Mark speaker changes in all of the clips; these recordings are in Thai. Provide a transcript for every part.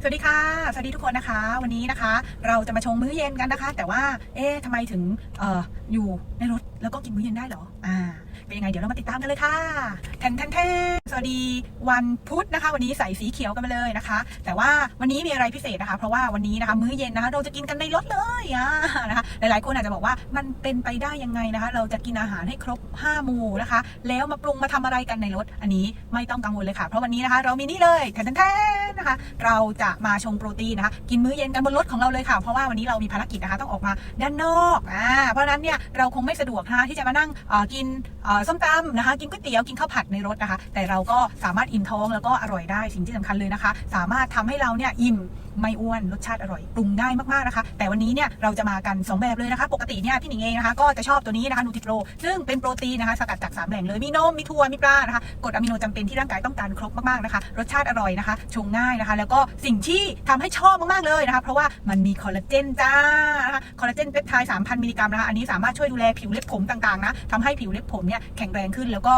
Speaker 1: สวัสดีค่ะ สวัสดีทุกคนนะคะ วันนี้นะคะ เราจะมาชงมื้อเย็นกันนะคะ แต่ว่า เอ๊ะทำไมถึงเอ่ออยู่ในรถแล้วก็กินมื้อเย็นได้เหรอ อ่า เป็นยังไงเดี๋ยวเรามาติดตามกันเลยค่ะแทนแทนแทนสวัสดีวันพุธนะคะ วันนี้ใส่สีเขียวกันมาเลยนะคะ แต่ว่าวันนี้มีอะไรพิเศษนะคะ เพราะว่าวันนี้นะคะมื้อเย็นนะคะ เราจะกินกันในรถเลยอ่านะคะหลายๆคนอาจจะบอกว่ามันเป็นไปได้ยังไงนะคะ เราจะกินอาหารให้ครบ5หมู่นะคะ แล้วมาปรุงมาทำอะไรกันในรถ อันนี้ไม่ต้องกังวลเลยค่ะ เพราะวันนี้นะคะ เรามีนี่เลยแทนแทนนนะคะ เราจะมาชงโปรตีนนะคะ กินมื้อเย็นกันบนรถของเราเลยค่ะ เพราะว่าวันนี้เรามีภารกิจนะคะต้องออกมาด้านนอกอ่าเพราะนั้นเนี่ยเราคงไม่สะดวกนะคะที่จะมานั่งกินเส้มตำนะคะ กินก๋วยเตี๋ยวกินข้าวผัดในรถนะคะ แต่เราก็สามารถอิ่มท้องแล้วก็อร่อยได้สิ่งที่สำคัญเลยนะคะ สามารถทำให้เราเนี่ยอิ่มไม่อ้วนรสชาติอร่อยปรุงง่ายมากๆนะคะ แต่วันนี้เนี่ยเราจะมากัน 2 แบบเลยนะคะ ปกติเนี่ยพี่หนิงเองนะคะก็จะชอบตัวนี้นะคะนูทิโปรซึ่งเป็นโปรตีนนะคะสกัดจากสามแหล่งเลยมีนมมีถั่วมีปลานะคะกรดอะมิโนจำเป็นที่ร่างกายต้องการครบมากๆนะคะรสชาติอร่อยนะคะชงง่ายนะคะ แล้วก็สิ่งที่ทำให้ชอบมากๆเลยนะคะ เพราะว่ามันมีคอลลาเจนจ้านะคะคอลลาเจนเปปไทด์3,000มิลลิกรัมนะคะอันนี้สามารถช่วยดูแลผิวเล็บผมต่างๆนะทำให้ผิวเล็บผมเนี่ยแข็งแรงขึ้นแล้วก็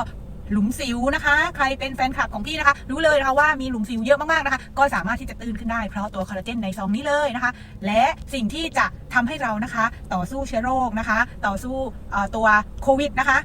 Speaker 1: หลุมสิวนะคะ ใครเป็นแฟนคลับของพี่นะคะ รู้เลยนะคะว่ามีหลุมสิวเยอะมากๆนะคะ ก็สามารถที่จะตื่นขึ้นได้เพราะตัวคอลลาเจนในซองนี้เลยนะคะ และสิ่งที่จะทำให้เรานะคะ ต่อสู้เชื้อโรคนะคะ ต่อสู้ตัวโควิดนะคะ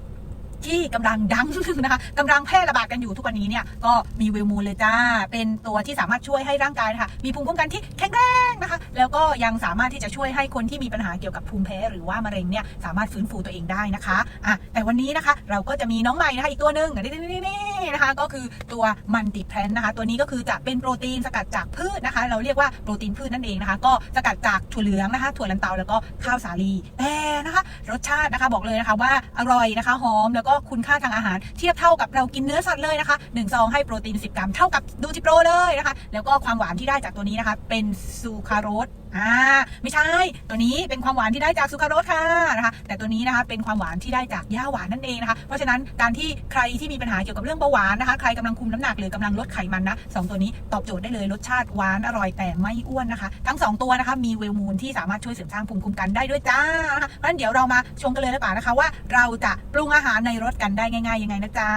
Speaker 1: ที่กำลังดังนะคะกำลังแพร่ระบาดกันอยู่ทุกวันนี้เนี่ยก็มีเวลมูลเลยจ้า เป็นตัวที่สามารถช่วยให้ร่างกายนะคะมีภูมิคุ้มกันที่แข็งแรงนะคะ แล้วก็ยังสามารถที่จะช่วยให้คนที่มีปัญหาเกี่ยวกับภูมิแพ้หรือว่ามะเร็งเนี่ยสามารถฟื้นฟูตัวเองได้นะคะอะแต่วันนี้นะคะ เราก็จะมีน้องใหม่นะคะอีกตัวหนึ่งนี่ นี่นะคะก็คือตัวมันติแพลนนะคะ ตัวนี้ก็คือจะเป็นโปรตีนสกัดจากพืชนะคะ เราเรียกว่าโปรตีนพืชนั่นเองนะคะ ก็สกัดจากถั่วเหลืองนะคะ ถั่วลันเตาแล้วก็ข้าวสาลีแต่นะคะ รสชาตินะคะบอกเลยนะคะว่าอร่อยนะคะหอมแล้วก็คุณค่าทางอาหารเทียบเท่ากับเรากินเนื้อสัตว์เลยนะคะ1ซองให้โปรตีน 10 กรัมเท่ากับดูจิโปรเลยนะคะ แล้วก็ความหวานที่ได้จากตัวนี้นะคะ เป็นซูคราโรสอ่าไม่ใช่ ตัวนี้เป็นความหวานที่ได้จากซูคราโรสค่ะนะคะแต่ตัวนี้นะคะเป็นความหวานที่ได้จากย่าหวานนั่นเองนะคะเพราะฉะนั้นการที่ใครที่มีปัญหาเกี่ยวกับเรื่องเบาหวานนะคะ ใครกำลังคุมน้ำหนักหรือกำลังลดไขมันนะสองตัวนี้ตอบโจทย์ได้เลยรสชาติหวานอร่อยแต่ไม่อ้วนนะคะ ทั้งสองตัวนะคะมีเวลมูลที่สามารถช่วยเสริมสร้างภูมิคุ้มกันได้ด้วยจ้านะคะเพราะฉะนั้นเดี๋ยวเรามาชมกันเลยดีกว่านะคะว่า เราจะปรุงอาหารในรถกันได้ง่ายๆยังไงนะจ๊ะ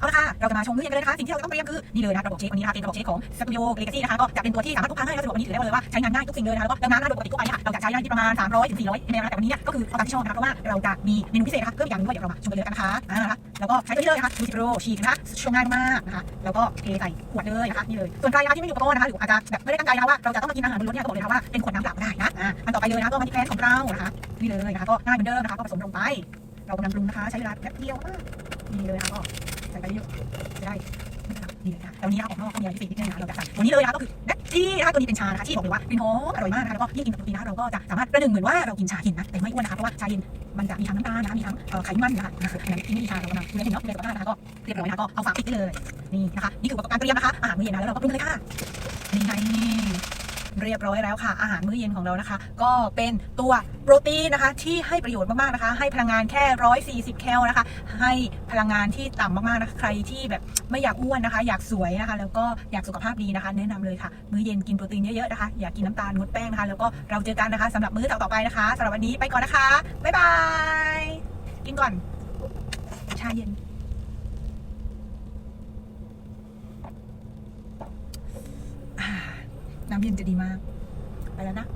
Speaker 1: เอาละค่ะ เราจะมาชมมื้อเย็นกันเลยนะคะ สิ่งที่เราต้องเตรียมคือนี่เลยนะคะกระบอกเชฟวันนี้นะคะเป็นกระบอกเชฟของสตูดิโอเลกาซี่นะคะ ก็จะเป็นตัวที่สามารถพกพาง่ายและสะดวกวันนี้ถือได้เลยว่าใช้งานง่ายทุกสิ่งเลยนะคะแล้วก็ดังนั้นนะคะโดยปกติทั่วไปเนี่ย เราจะใช้ได้ที่ประมาณ 300ถึง400มลนะคะแต่วันนี้เนี่ยก็คือเอาตามที่ชอบนะคะเพราะว่าเราจะมีเมนูพิเศษนะคะเพิ่มอีกอย่างนึงด้วยเดี๋ยวเรามาชมกันเลยกันนะคะอ่านะคะแล้วก็ใช้ตัวนี้เลยนะคะดูจิโปรฉีกนะคะชงง่ายมากนะคะแล้วก็เทใส่ขวดเลยนะคะนี่เลยส่วนใครนะคะที่ไม่มีอุปกรณ์นะคะหรืออาจจะแบบไม่ได้ตั้งใจนะคะว่าเราจะต้องมากินอาหารบนรถเนี่ยก็บอกเลยนะคะว่าเป็นขวดน้ำเปล่าก็ได้นะอ่าอันต่อไปเลยนะคะก็มาที่แกนของเรานะคะนี่เลยนะคะก็ง่ายเหมือนเดิมนะคะก็ผสมลงไป เรากำลังปรุงนะคะใช้เวลาแป๊บเดียวมากนี่เลยนะคะก็ใส่ไปเยอะจะได้นี่เลยค่ะแต่วันนี้นะคะออกนอกก็มีอะไรพิเศษนิดนึงนะเราจะใส่ตัวนี้เลยนะคะก็คือแบ็ ทีนะคะตัวนี้เป็นชานะคะที่บอกเลยว่ากลิ่นหอมอร่อยมากนะคะแล้วก็ยิ่งกินกับโปรตีนนะคะเราก็จะสามารถประหนึ่งเหมือนว่าเรากินชาเย็นนะแต่ไม่อ้วนนะคะเพราะว่าชาเย็นมันจะมีทั้งน้ำตาลนะคะมีทั้งไขมันนะคะอย่างที่ไม่มีชาเรากำลังดูแลถึงเนาะดูแลสุขภาพนะคะก็เรียบร้อยนะคะก็เอาฝาปิดได้เลยนี่นะคะนี่คืออุปกรณ์การเตรียมนะคะอาหารมื้อเย็นนะแล้วเราก็ปรุงเลยค่ะนี่ไง เรียบร้อยแล้วค่ะ อาหารมื้อเย็นของเรานะคะ ก็เป็นตัวโปรตีนนะคะ ที่ให้ประโยชน์มากๆนะคะ ให้พลังงานแค่ 140 แคลนะคะ ให้พลังงานที่ต่ำมากๆนะคะใครที่แบบไม่อยากอ้วนนะคะ อยากสวยนะคะ แล้วก็อยากสุขภาพดีนะคะ แนะนำเลยค่ะ มื้อเย็นกินโปรตีนเยอะๆนะคะ อยากกินน้ำตาลงดแป้งนะคะ แล้วก็เราเจอกันนะคะสำหรับมื้อต่อๆไปนะคะสำหรับวันนี้ไปก่อนนะคะบ๊ายบายกินก่อนชาเย็นอ่า น้ำเย็นจะดีมาก ไปแล้วนะ